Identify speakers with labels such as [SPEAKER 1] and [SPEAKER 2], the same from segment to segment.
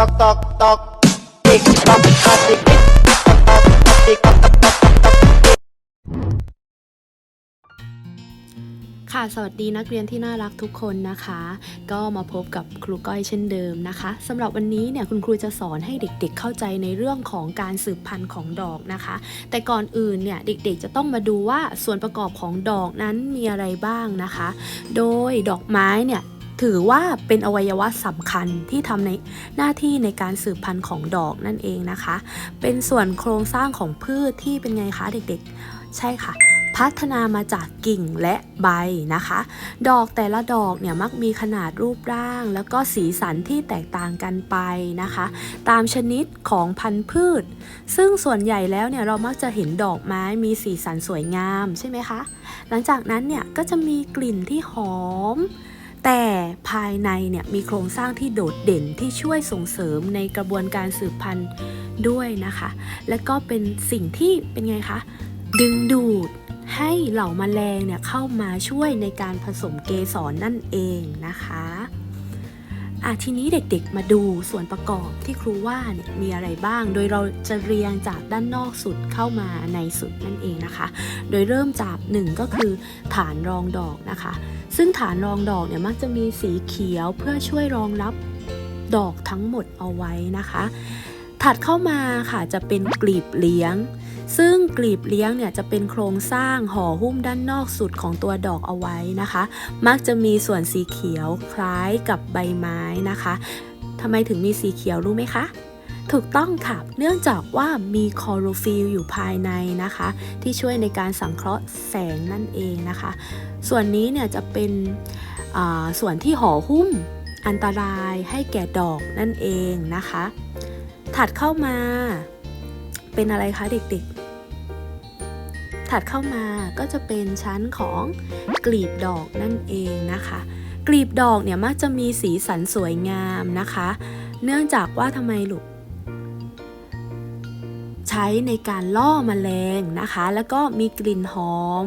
[SPEAKER 1] ตอกตอกตอกติ๊กตอกตอกติ๊กติ๊กตอกตอกตอกติ๊กตอกตอกตอกตอก
[SPEAKER 2] ค่ะสวัสดีนักเรียนที่น่ารักทุกคนนะคะ ก็มาพบกับครูก้อยเช่นเดิมนะคะสำหรับวันนี้เนี่ยคุณครูจะสอนให้เด็กๆเข้าใจในเรื่องของการสืบพันธุ์ของดอกนะคะ แต่ก่อนอื่นเนี่ยเด็กๆจะต้องมาดูว่าส่วนประกอบของดอกนั้นมีอะไรบ้างนะคะ โดยดอกไม้เนี่ย ถือว่าเป็นอวัยวะสำคัญที่ทำในหน้าที่ในการสืบพันธุ์ของดอกนั่นเองนะคะ เป็นส่วนโครงสร้างของพืชที่เป็นไงคะเด็กๆ ใช่ค่ะ พัฒนามาจากกิ่งและใบนะคะ ดอกแต่ละดอกเนี่ยมักมีขนาดรูปร่าง แล้วก็สีสันที่แตกต่างกันไปนะคะ ตามชนิดของพันธุ์พืช ซึ่งส่วนใหญ่แล้วเนี่ยเรามักจะเห็นดอกไม้มีสีสันสวยงามใช่ไหมคะ หลังจากนั้นเนี่ยก็จะมีกลิ่นที่หอม แต่ภายในเนี่ยมีโครงสร้างที่โดดเด่นที่ช่วยส่งเสริมในกระบวนการสืบพันธุ์ด้วยนะคะ และก็เป็นสิ่งที่เป็นไงคะ ดึงดูดให้เหล่ามาแมลงเนี่ยเข้ามาช่วยในการผสมเกสรนั่นเองนะคะ อะทีนี้เด็กๆมาดูส่วนประกอบที่ครูว่าเนี่ยมีอะไรบ้าง โดยเราจะเรียงจากด้านนอกสุดเข้ามาในสุดนั่นเองนะคะ โดยเริ่มจากหนึ่งก็คือฐานรองดอกนะคะ ซึ่งฐานรองดอกเนี่ยมักจะมีสีเขียวเพื่อช่วยรองรับดอกทั้งหมดเอาไว้นะคะ ถัดเข้ามาค่ะจะเป็นกลีบเลี้ยง ซึ่งกลีบเลี้ยงเนี่ยจะเป็นโครงสร้างห่อหุ้มด้านนอกสุดของตัวดอกเอาไว้นะคะ มักจะมีส่วนสีเขียวคล้ายกับใบไม้นะคะทำไมถึงมีสีเขียวรู้ไหมคะถูกต้องค่ะ เนื่องจากว่ามีคลอโรฟิลอยู่ภายในนะคะ ที่ช่วยในการสังเคราะห์แสงนั่นเองนะคะ ส่วนนี้เนี่ยจะเป็นส่วนที่ห่อหุ้มอันตรายให้แก่ดอกนั่นเองนะคะ ถัดเข้ามาเป็นอะไรคะเด็กๆ ถัดเข้ามาก็จะเป็นชั้นของกลีบดอกนั่นเองนะคะ กลีบดอกเนี่ยมักจะมีสีสันสวยงามนะคะ เนื่องจากว่าทำไมลูกใช้ในการล่อมแมลงนะคะ แล้วก็มีกลิ่นหอม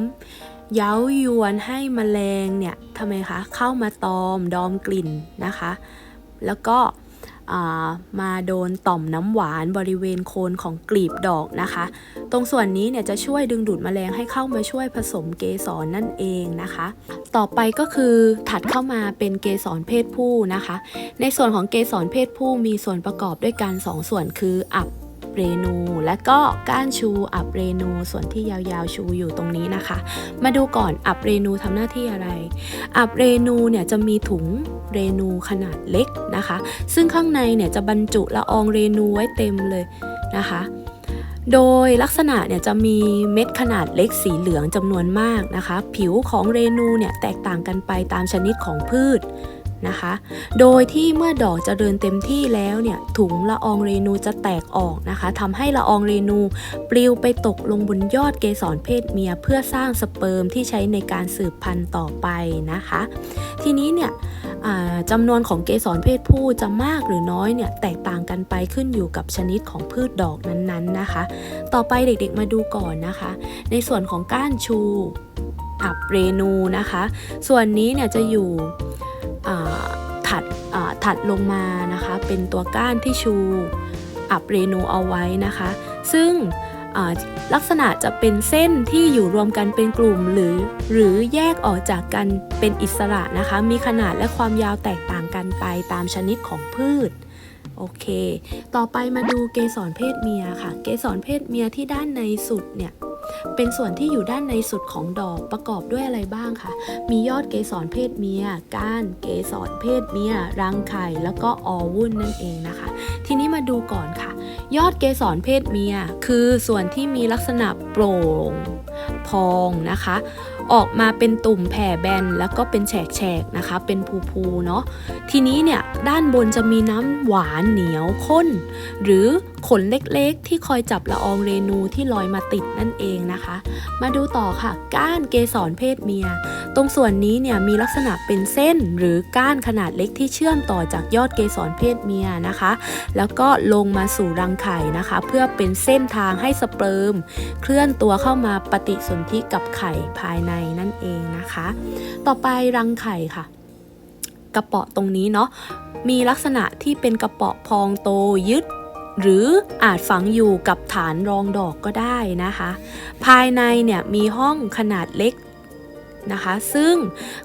[SPEAKER 2] เย้ายวนให้มแมลงเนี่ยทำไมคะเข้ามาตอมดอมกลิ่นนะคะ แล้วก็ มาโดนต่อมน้ำหวานบริเวณโคนของกลีบดอกนะคะ ตรงส่วนนี้เนี่ยจะช่วยดึงดูดแมลงให้เข้ามาช่วยผสมเกสรนั่นเองนะคะ ต่อไปก็คือถัดเข้ามาเป็นเกสรเพศผู้นะคะ ในส่วนของเกสรเพศผู้มีส่วนประกอบด้วยกันสองส่วนคืออับ เรนู และก็ก้านชูอับเรนู ส่วนที่ยาวๆชูอยู่ตรงนี้นะคะ มาดูก่อนอับเรนูทำหน้าที่อะไร อับเรนูเนี่ยจะมีถุงเรนูขนาดเล็กนะคะ ซึ่งข้างในเนี่ยจะบรรจุละอองเรนูไว้เต็มเลยนะคะโดยลักษณะเนี่ยจะมีเม็ดขนาดเล็กสีเหลืองจำนวนมากนะคะ ผิวของเรนูเนี่ยแตกต่างกันไปตามชนิดของพืช นะคะ โดยที่เมื่อดอกจเจริญเต็มที่แล้วเนี่ยถุงละอองเรนูจะแตกออกนะคะทำให้ละอองเรนูปลิวไปตกลงบนยอดเกสรเพศเมีย เพื่อสร้างสเปิร์มที่ใช้ในการสืบพันธุ์ต่อไปนะคะ ทีนี้เนี่ยจำนวนของเกสรเพศผู้จะมากหรือน้อยเนี่ยแตกต่างกันไปขึ้นอยู่กับชนิดของพืชดอกนั้นๆนะคะ ต่อไปเด็กๆมาดูก่อนนะคะ ในส่วนของก้านชูอับเรนูนะคะ ส่วนนี้เนี่ยจะอยู่ ถัดถัดลงมานะคะ เป็นตัวก้านที่ชูอับเรนูเอาไว้นะคะ ซึ่งลักษณะจะเป็นเส้นที่อยู่รวมกันเป็นกลุ่มหรือ หรือแยกออกจากกันเป็นอิสระนะคะ มีขนาดและความยาวแตกต่างกันไปตามชนิดของพืชโอเค ต่อไปมาดูเกสรเพศเมียค่ะ เกสรเพศเมียที่ด้านในสุดเนี่ย เป็นส่วนที่อยู่ด้านในสุดของดอกประกอบด้วยอะไรบ้างคะมียอดเกสรเพศเมีย ก้านเกสรเพศเมีย รังไข่ แล้วก็ออวุ่นนั่นเองนะคะ ทีนี้มาดูก่อนค่ะ ยอดเกสรเพศเมีย คือส่วนที่มีลักษณะโปร่ง พองนะคะ ออกมาเป็นตุ่มแผ่แบนแล้วก็เป็นแฉกๆนะคะ เป็นภูๆเนาะทีนี้เนี่ยด้านบนจะมีน้ำหวานเหนียวข้น หรือขนเล็กๆ ที่คอยจับละอองเรนูที่ลอยมาติดนั่นเองนะคะ มาดูต่อค่ะ ก้านเกสรเพศเมีย ตรงส่วนนี้เนี่ยมีลักษณะเป็นเส้นหรือก้านขนาดเล็กที่เชื่อมต่อจากยอดเกสรเพศเมียนะคะ แล้วก็ลงมาสู่รังไข่นะคะ เพื่อเป็นเส้นทางให้สเปิร์ม เคลื่อนตัวเข้ามาปฏิสนธิกับไข่ภายในนั่นเองนะคะ ต่อไปรังไข่ค่ะ กระเปาะตรงนี้เนาะมีลักษณะที่เป็นกระเปาะพองโตยึด หรืออาจฝังอยู่กับฐานรองดอกก็ได้นะคะ ภายในเนี่ยมีห้องขนาดเล็กนะคะ ซึ่ง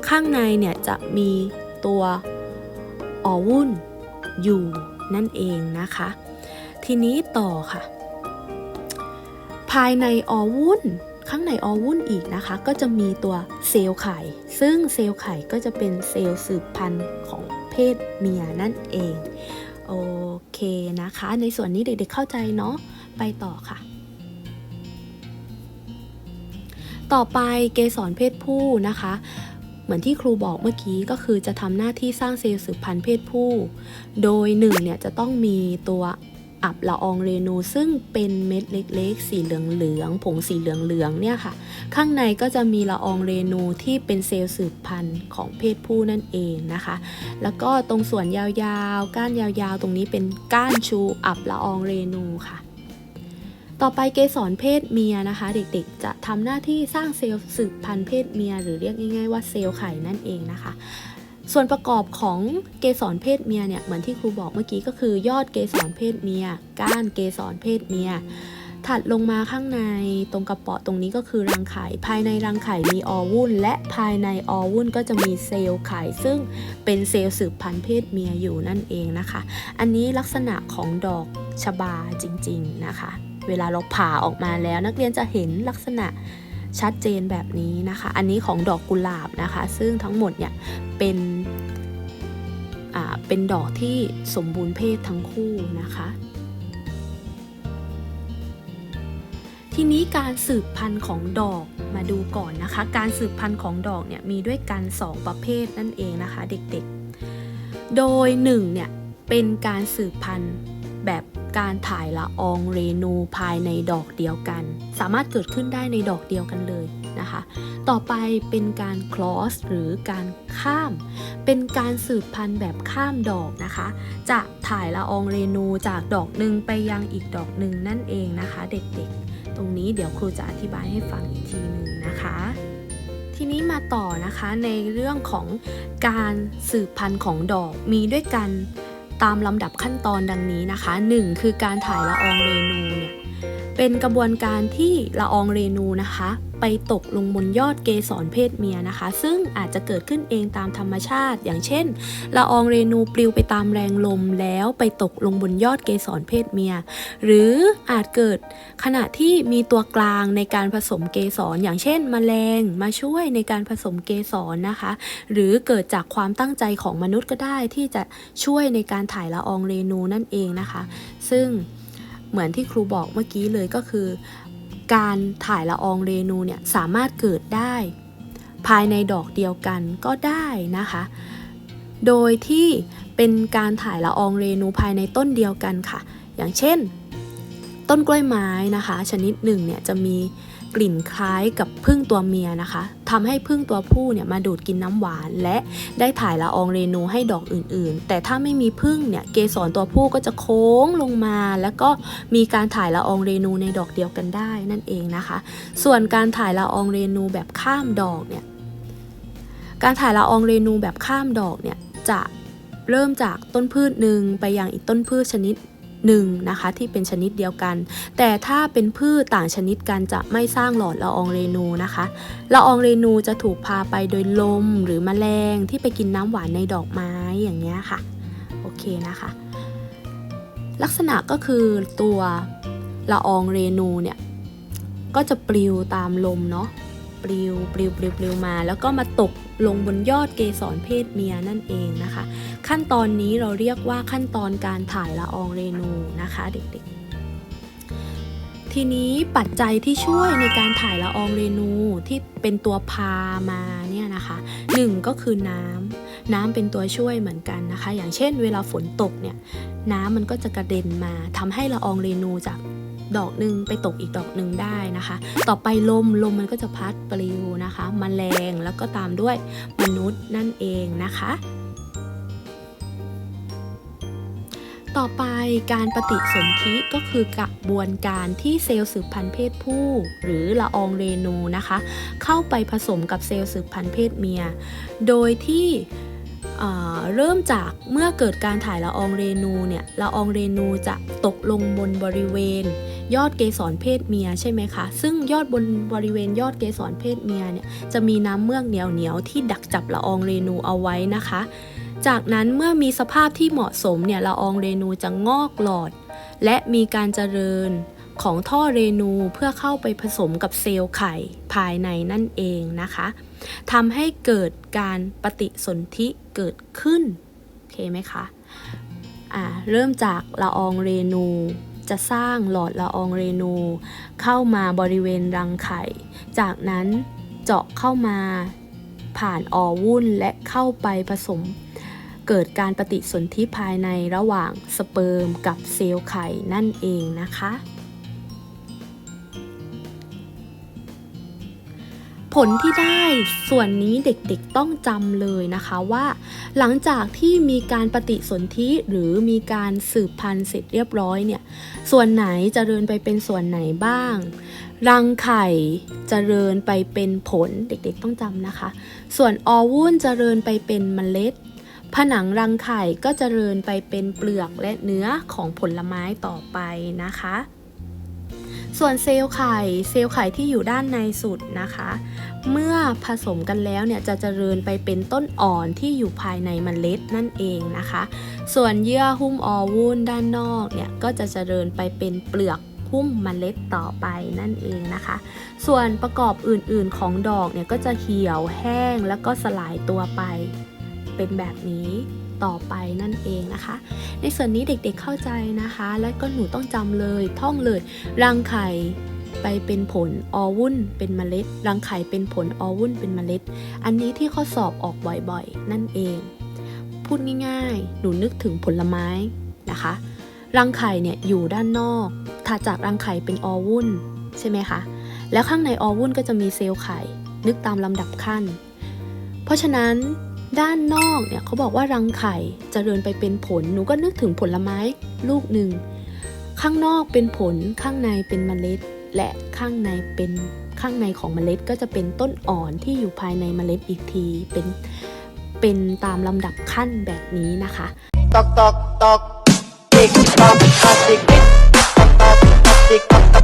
[SPEAKER 2] ข้างในเนี่ยจะมีตัวออวุ่นอยู่นั่นเองนะคะ ทีนี้ต่อค่ะ ภายในออวุ่น ข้างในออวุ่นอีกนะคะ ก็จะมีตัวเซลล์ไข่ ซึ่งเซลล์ไข่ก็จะเป็นเซลล์สืบพันธุ์ของเพศเมียนั่นเอง โอเคนะคะ ในส่วนนี้เด็กๆเข้าใจเนาะ ไปต่อค่ะ ต่อไปเกสรเพศผู้นะคะเหมือนที่ครูบอกเมื่อกี้ก็คือจะทำหน้าที่สร้างเซลล์สืบพันธุ์เพศผู้ โดยหนึ่งเนี่ยจะต้องมีตัว อับละอองเรนูซึ่งเป็นเม็ดเล็กๆ สีเหลืองๆผงสีเหลืองๆเนี่ยค่ะ ข้างในก็จะมีละอองเรนูที่เป็นเซลล์สืบพันธุ์ของเพศผู้นั่นเองนะคะ แล้วก็ตรงส่วนยาวๆ ก้านยาวๆ ตรงนี้เป็นก้านชูอับละอองเรนูค่ะต่อไปเกสรเพศเมียนะคะ เด็กๆ จะทำหน้าที่สร้างเซลล์สืบพันธุ์เพศเมีย หรือเรียกง่ายๆว่าเซลล์ไข่นั่นเองนะคะ ส่วนประกอบของเกสรเพศเมียเนี่ยเหมือนที่ครูบอกเมื่อกี้ก็คือยอดเกสรเพศเมีย ก้านเกสรเพศเมีย ถัดลงมาข้างในตรงกระเป๋อตรงนี้ก็คือรังไข่ ภายในรังไข่มีออวุ่น และภายในออวุ่นก็จะมีเซลล์ไข่ซึ่งเป็นเซลล์สืบพันธุ์เพศเมียอยู่นั่นเองนะคะ อันนี้ลักษณะของดอกชบาจริงๆนะคะ เวลาเราผ่าออกมาแล้วนักเรียนจะเห็นลักษณะชัดเจนแบบนี้นะคะ อันนี้ของดอกกุหลาบนะคะ ซึ่งทั้งหมดเนี่ย เป็นเป็นดอกที่สมบูรณ์เพศทั้งคู่นะคะ ทีนี้การสืบพันธุ์ของดอกมาดูก่อนนะคะ การสืบพันธุ์ของดอกเนี่ยมีด้วยกัน 2 ประเภทนั่นเองนะคะ เด็กๆ โดย1เนี่ยเป็นการสืบพันธุ์แบบการถ่ายละอองเรนูภายในดอกเดียวกัน สามารถเกิดขึ้นได้ในดอกเดียวกันเลย นะคะ ต่อไปเป็นการคลอสหรือการข้าม เป็นการสืบพันธุ์แบบข้ามดอกนะคะ จะถ่ายละอองเรนูจากดอกหนึ่งไปยังอีกดอกหนึ่งนั่นเองนะคะ เด็กๆ ตรงนี้เดี๋ยวครูจะอธิบายให้ฟังอีกทีหนึ่งนะคะทีนี้มาต่อนะคะในเรื่องของการสืบพันธุ์ของดอกมีด้วยกันตามลำดับขั้นตอนดังนี้นะคะ 1. คือการถ่ายละอองเรนูเนี่ยเป็นกระบวนการที่ละอองเรนูนะคะ ไปตกลงบนยอดเกสรเพศเมียนะคะ ซึ่งอาจจะเกิดขึ้นเองตามธรรมชาติ อย่างเช่นละอองเรนูปลิวไปตามแรงลมแล้วไปตกลงบนยอดเกสรเพศเมีย หรืออาจเกิดขณะที่มีตัวกลางในการผสมเกสรอย่างเช่นมแมลงมาช่วยในการผสมเกสรนะคะ หรือเกิดจากความตั้งใจของมนุษย์ก็ได้ที่จะช่วยในการถ่ายละอองเรนูนั่นเองนะคะ ซึ่งเหมือนที่ครูบอกเมื่อกี้เลยก็คือ การถ่ายละอองเรนูเนี่ยสามารถเกิดได้ ภายในดอกเดียวกันก็ได้นะคะ โดยที่เป็นการถ่ายละอองเรนูภายในต้นเดียวกันค่ะ อย่างเช่น ต้นกล้วยไม้นะคะ ชนิดหนึ่งเนี่ยจะมี กลิ่นคล้ายกับพึ่งตัวเมียนะคะทำให้พึ่งตัวผู้เนี่ยมาดูดกินน้ำหวาน และได้ถ่ายละอองเรนูให้ดอกอื่นๆ แต่ถ้าไม่มีพึ่งเนี่ยเกสรตัวผู้ก็จะโค้งลงมา แล้วก็มีการถ่ายละอองเรนูในดอกเดียวกันได้นั่นเองนะคะ ส่วนการถ่ายละอองเรนูแบบข้ามดอกเนี่ยการถ่ายละอองเรนูแบบข้ามดอกเนี่ยจะเริ่มจากต้นพืชหนึ่งไปยังอีกต้นพืชชนิด หนึ่งนะคะที่เป็นชนิดเดียวกัน แต่ถ้าเป็นพืชต่างชนิดกันจะไม่สร้างหลอดละอองเรนูนะคะละอองเรนูจะถูกพาไปโดยลมหรือแมลงที่ไปกินน้ำหวานในดอกไม้อย่างเงี้ยค่ะโอเคนะคะ ลักษณะก็คือตัวละอองเรนูเนี่ยก็จะปลิวตามลมเนาะปลิวปลิวปลิวปลิวมา แล้วก็มาตกลงบนยอดเกสรเพศเมียนั่นเองนะคะ ขั้นตอนนี้เราเรียกว่าขั้นตอนการถ่ายละอองเรนูนะคะเด็กๆ ทีนี้ปัจจัยที่ช่วยในการถ่ายละอองเรนูที่เป็นตัวพามาเนี่ยนะคะหนึ่งก็คือน้ำน้ำเป็นตัวช่วยเหมือนกันนะคะ อย่างเช่น เวลาฝนตกเนี่ยน้ำมันก็จะกระเด็นมาทำให้ละอองเรนูจากดอกหนึ่งไปตกอีกดอกหนึ่งได้นะคะ ต่อไปลมลมมันก็จะพัดปลิวนะคะมแมลงแล้วก็ตามด้วยมนุษย์นั่นเองนะคะ ต่อไปการปฏิสนธิก็คือกระบวนการที่เซลล์สืบพันธุ์เพศผู้ หรือละอองเรนูนะคะ เข้าไปผสมกับเซลล์สืบพันธุ์เพศเมีย โดยที่เริ่มจากเมื่อเกิดการถ่ายละอองเรนูเนี่ยละอองเรนูจะตกลงบนบริเวณ ยอดเกสรเพศเมียใช่ไหมคะซึ่งยอดบนบริเวณยอดเกสรเพศเมียเนี่ยจะมีน้ำเมือกเหนียวเหนียวที่ดักจับละอองเรนูเอาไว้นะคะ จากนั้นเมื่อมีสภาพที่เหมาะสมเนี่ยละอองเรนูจะงอกหลอด และมีการเจริญของท่อเรนูเพื่อเข้าไปผสมกับเซลล์ไข่ภายในนั่นเองนะคะทำให้เกิดการปฏิสนธิเกิดขึ้นโอเคไหมคะอ่าเริ่มจากละอองเรนูจะสร้างหลอดละอองเรนู เข้ามาบริเวณรังไข่ จากนั้นเจาะเข้ามาผ่านออวุ่นและเข้าไปผสม เกิดการปฏิสนธิภายในระหว่างสเปิร์มกับเซลล์ไข่นั่นเองนะคะ ผลที่ได้ส่วนนี้เด็กๆต้องจำเลยนะคะว่า หลังจากที่มีการปฏิสนธิหรือมีการสืบพันธุ์เสร็จเรียบร้อยเนี่ย ส่วนไหนจเจริญไปเป็นส่วนไหนบ้างรังไข่จเจริญไปเป็นผลเด็กๆต้องจำนะคะ ส่วนออวุ้นจเจริญไปเป็นเมล็ด ผนังรังไข่ก็จเจริญไปเป็นเปลือกและเนื้อของผลไม้ต่อไปนะคะ ส่วนเซลล์ไข่เซลล์ไข่ที่อยู่ด้านในสุดนะคะ เมื่อผสมกันแล้วเนี่ยจะเจริญไปเป็นต้นอ่อนที่อยู่ภายในมเมล็ดนั่นเองนะคะ ส่วนเยื่อหุ้มออวุ้นด้านนอกเนี่ยก็จะเจริญไปเป็นเปลือกหุ้มเมล็ดต่อไปนั่นเองนะคะ ส่วนประกอบอื่นๆของดอกเนี่ยก็จะเหี่ยวแห้งแล้วก็สลายตัวไป เป็นแบบนี้ต่อไปนั่นเองนะคะ ในส่วนนี้เด็กๆเข้าใจนะคะ และก็หนูต้องจำเลยท่องเลยรังไข่ไปเป็นผลอวุ่นเป็นเมล็ด รังไข่เป็นผลอวุ่นเป็นเมล็ด อันนี้ที่ข้อสอบออกบ่อยๆ นั่นเอง พูดง่ายๆ หนูนึกถึงผลไม้นะคะ รังไข่เนี่ยอยู่ด้านนอกถัดจากรังไข่เป็นอวุ่นใช่ไหมคะ แล้วข้างในออวุ่นก็จะมีเซลล์ไข่ นึกตามลำดับขั้น เพราะฉะนั้น ด้านนอกเนี่ยเขาบอกว่ารังไข่จเจริญไปเป็นผล หนูก็นึกถึงผลไม้ลูกหนึ่ง ข้างนอกเป็นผลข้างในเป็นเมล็ด และข้างในเป็นข้างในของเมล็ดก็จะเป็นต้นอ่อนที่อยู่ภายในเมล็ดอีกที เป็นเป็นตามลำดับขั้นแบบนี้นะคะ
[SPEAKER 1] Tok tok tok. Tick tock, a tick tick. Tock tock, a tick tock